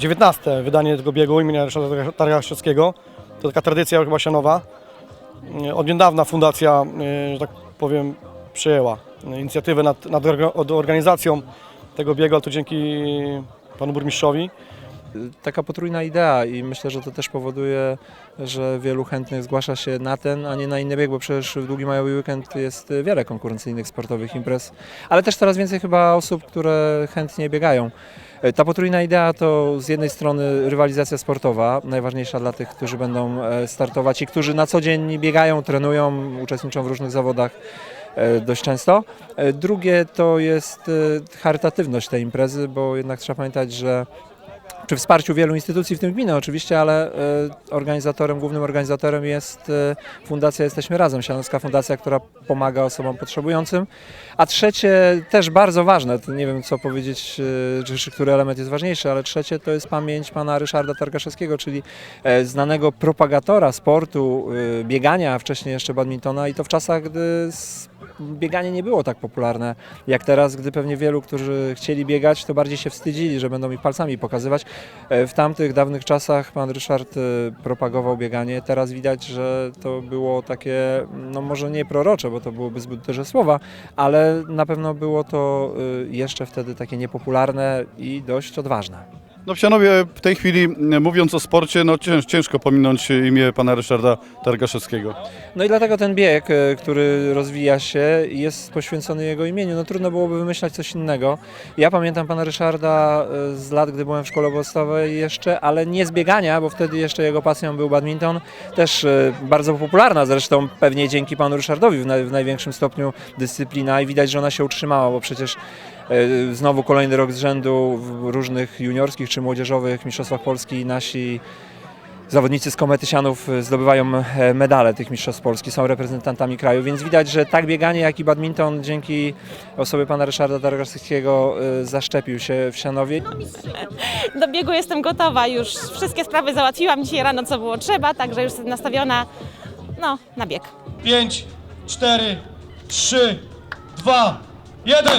19 wydanie tego biegu imienia Ryszarda Targaszewskiego. To taka tradycja chyba sianowa. Y, Od niedawna fundacja, y, że tak powiem, przyjęła inicjatywę nad, nad organizacją tego biegu, to dzięki panu burmistrzowi. Taka potrójna idea i myślę, że to też powoduje, że wielu chętnych zgłasza się na ten, a nie na inny bieg, bo przecież w długi majowy weekend jest wiele konkurencyjnych sportowych imprez, ale też coraz więcej chyba osób, które chętnie biegają. Ta potrójna idea to z jednej strony rywalizacja sportowa, najważniejsza dla tych, którzy będą e, startować i którzy na co dzień biegają, trenują, uczestniczą w różnych zawodach e, dość często. E, Drugie to jest e, charytatywność tej imprezy, bo jednak trzeba pamiętać, że przy wsparciu wielu instytucji, w tym gminy oczywiście, ale e, organizatorem, głównym organizatorem jest e, Fundacja Jesteśmy Razem, Sianowska Fundacja, która pomaga osobom potrzebującym. A trzecie, też bardzo ważne, nie wiem co powiedzieć, e, czy, który element jest ważniejszy, ale trzecie to jest pamięć pana Ryszarda Targaszewskiego, czyli znanego propagatora sportu, biegania, a wcześniej jeszcze badmintona i to w czasach, gdy bieganie nie było tak popularne jak teraz, gdy pewnie wielu, którzy chcieli biegać, to bardziej się wstydzili, że będą ich palcami pokazywać. E, W tamtych dawnych czasach pan Ryszard e, propagował bieganie. Teraz widać, że to było takie, no może nie prorocze, bo to byłoby zbyt duże słowa, ale na pewno było to e, jeszcze wtedy takie niepopularne i dość odważne. No w Sianowie w tej chwili, m, mówiąc o sporcie, no cięż, ciężko pominąć imię pana Ryszarda Targaszewskiego. No i dlatego ten bieg, e, który rozwija się, jest poświęcony jego imieniu. No trudno byłoby wymyślać coś innego. Ja pamiętam pana Ryszarda e, z lat, gdy byłem w szkole podstawowej jeszcze, ale nie z biegania, bo wtedy jeszcze jego pasją był badminton. Też e, bardzo popularna zresztą, pewnie dzięki panu Ryszardowi w, naj, w największym stopniu dyscyplina i widać, że ona się utrzymała, bo przecież e, znowu kolejny rok z rzędu w różnych juniorskich czy młodzieżowych mistrzostwach Polski nasi zawodnicy z Komety Sianów e, zdobywają e, medale tych mistrzostw Polski, są reprezentantami kraju, więc widać, że tak bieganie, jak i badminton dzięki osobie pana Ryszarda Dargarskiego e, zaszczepił się w Sianowie. Do biegu jestem gotowa, już wszystkie sprawy załatwiłam dzisiaj rano, co było trzeba, także już jestem nastawiona no, na bieg. 5, 4, 3, 2, 1.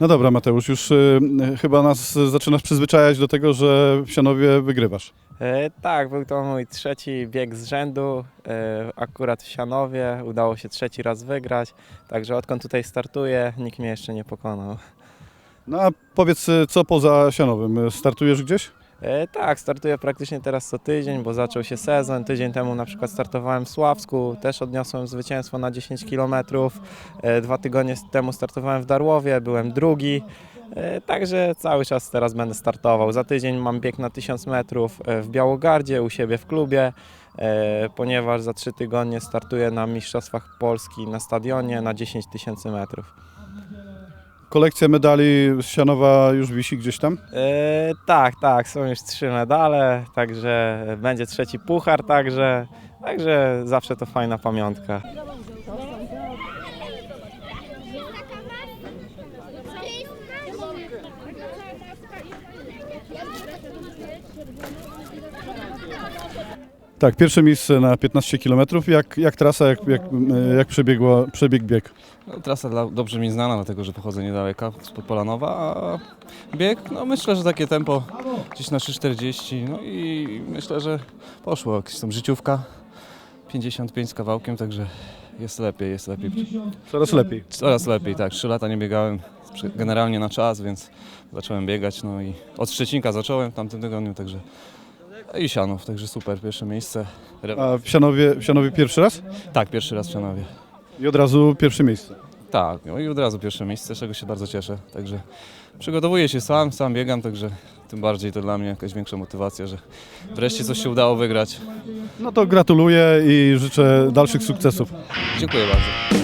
No dobra Mateusz, już y, chyba nas zaczynasz przyzwyczajać do tego, że w Sianowie wygrywasz. E, tak, był to mój trzeci bieg z rzędu, e, akurat w Sianowie, udało się trzeci raz wygrać, także odkąd tutaj startuję, nikt mnie jeszcze nie pokonał. No a powiedz, y, co poza Sianowym? Startujesz gdzieś? E, tak, startuję praktycznie teraz co tydzień, bo zaczął się sezon. Tydzień temu na przykład startowałem w Sławsku, też odniosłem zwycięstwo na 10 km. E, dwa tygodnie temu startowałem w Darłowie, byłem drugi. E, Także cały czas teraz będę startował. Za tydzień mam bieg na 1000 metrów w Białogardzie, u siebie w klubie, ponieważ za trzy tygodnie startuję na Mistrzostwach Polski na stadionie na 10 tysięcy metrów. Kolekcja medali z Sianowa już wisi gdzieś tam? E, tak, tak, są już trzy medale, także będzie trzeci puchar, także, Także zawsze to fajna pamiątka. Tak, pierwsze miejsce na 15 km. Jak, jak trasa, jak, jak, e, jak przebiegła, przebiegł bieg? No, trasa dla, dobrze mi znana, dlatego że pochodzę niedaleka, spod Polanowa, a bieg, no myślę, że takie tempo gdzieś na 3,40, no i myślę, że poszło, jakaś tam życiówka, 55 z kawałkiem, także jest lepiej, jest lepiej. Coraz lepiej. Coraz lepiej, tak, 3 lata nie biegałem, generalnie na czas, więc zacząłem biegać, no i od Szczecinka zacząłem w tamtym tygodniu, także i Sianów, także super, pierwsze miejsce. A w Sianowie, w Sianowie pierwszy raz? Tak, pierwszy raz w Sianowie. I od razu pierwsze miejsce. Tak, no i od razu pierwsze miejsce, z czego się bardzo cieszę. Także przygotowuję się sam, sam biegam, także tym bardziej to dla mnie jakaś większa motywacja, że wreszcie coś się udało wygrać. No to gratuluję i życzę dalszych sukcesów. Dziękuję bardzo.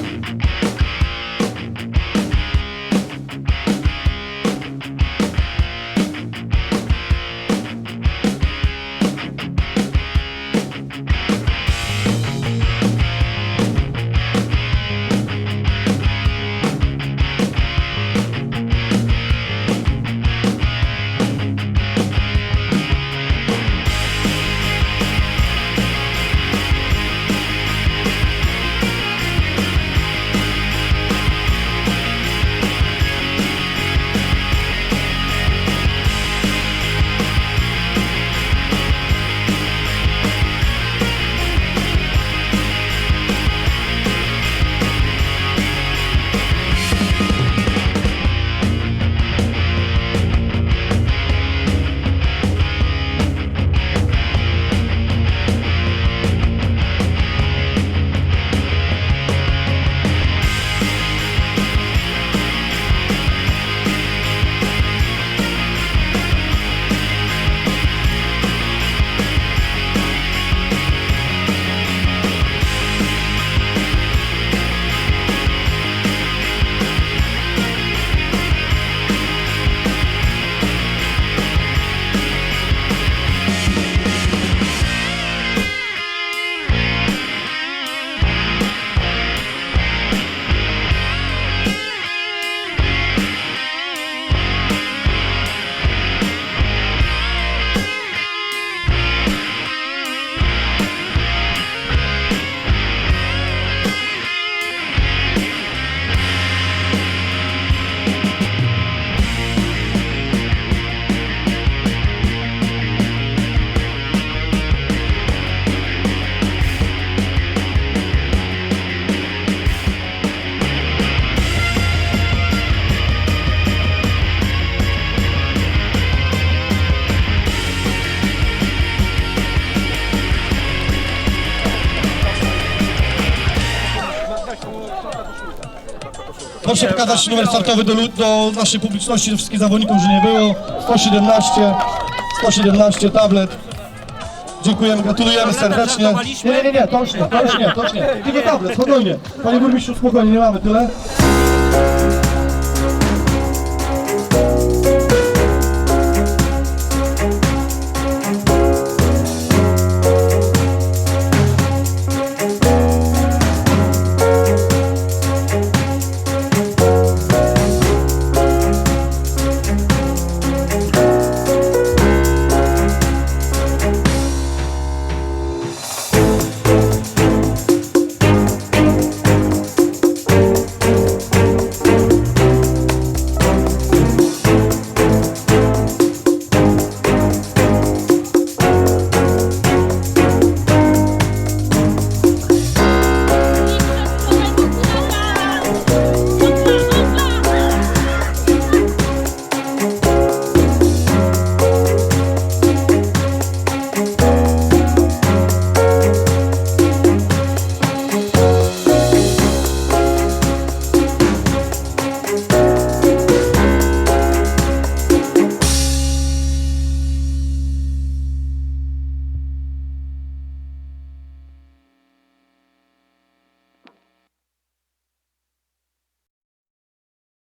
Proszę pokazać numer startowy do, do naszej publiczności, do wszystkich zawodników, że nie było. 117, 117, tablet. Dziękujemy, gratulujemy serdecznie. Nie, nie, nie, nie, to już nie, to już nie, to już nie. Tylko tablet, spokojnie. Panie burmistrzu, spokojnie, nie mamy tyle.